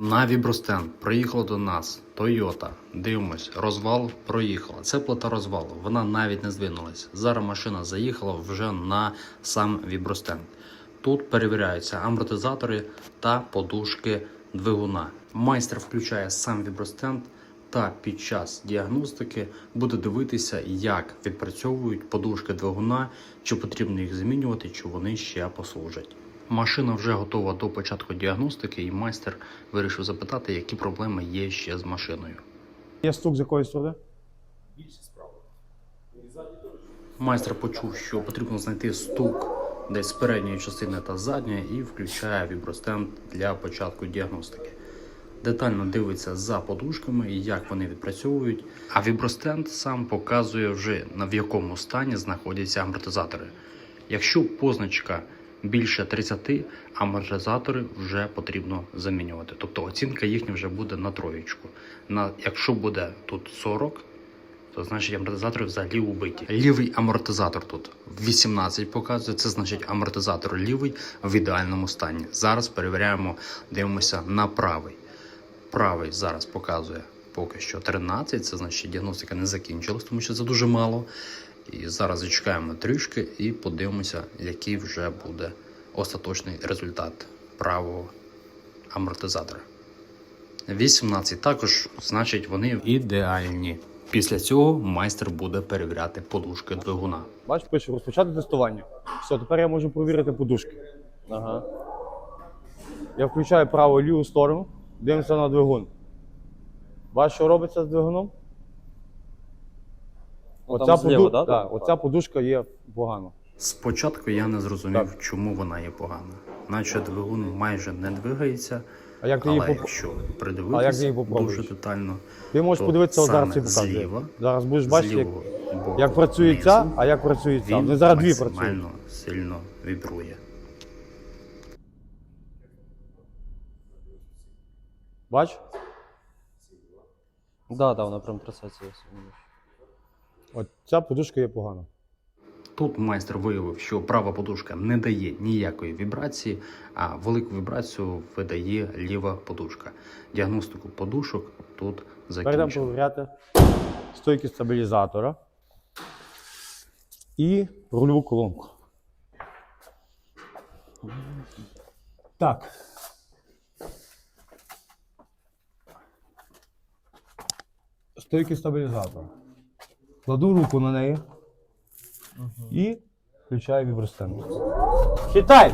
На Вібростенд приїхала до нас Toyota. Дивимось, розвал проїхала. Це плита розвалу. Вона навіть не здвинулась. Зараз машина заїхала вже на сам Вібростенд. Тут перевіряються амортизатори та подушки двигуна. Майстер включає сам вібростенд та під час діагностики буде дивитися, як відпрацьовують подушки двигуна, чи потрібно їх змінювати, чи вони ще послужать. Машина вже готова до початку діагностики, і майстер вирішив запитати, які проблеми є ще з машиною. Є стук з якої сторони? Майстер почув, що потрібно знайти стук десь з передньої частини та задньої, і включає вібростенд для початку діагностики. Детально дивиться за подушками і як вони відпрацьовують. А вібростенд сам показує вже на в якому стані знаходяться амортизатори. Якщо позначка більше 30, амортизатори вже потрібно замінювати. Тобто оцінка їхня вже буде на троєчку. На, якщо буде тут 40, то значить амортизатори взагалі убиті. Лівий амортизатор тут 18 показує, це значить амортизатор лівий в ідеальному стані. Зараз перевіряємо, дивимося на правий. Правий зараз показує поки що 13, це значить діагностика не закінчилась, тому що це дуже мало. І зараз зачекаємо трішки і подивимося, який вже буде остаточний результат правого амортизатора. 18 також, значить, вони ідеальні. Після цього майстер буде перевіряти подушки двигуна. Бач, пише розпочати тестування. Все, тепер я можу провірити подушки. Ага. Я включаю праву ліву сторону, дивимося на двигун. Бачиш, що робиться з двигуном? Ну, там зліва, да, да, оця подушка є погано. Спочатку я не зрозумів, чому вона є погана. Наче двигун майже не двигається, А як ти її але поп... якщо А як ти придивитися її попробуєш? дуже детально, Ти можеш то подивитися, от зараз саме тобі показує. зліва, Зараз будеш бачити, як, боку як працює ця, а як працює ця. він зараз дві працюють. максимально сильно вібрує. Бач? Да, да, вона прям трясеться. я. От ця подушка є погана. Тут майстер виявив, що права подушка не дає ніякої вібрації, а велику вібрацію видає ліва подушка. Діагностику подушок тут Перейдемо закінчено. провіряти стойки стабілізатора і рульову колонку. Так. Стойки стабілізатора. Кладу руку на неї і включаю вібростенку. Хитай!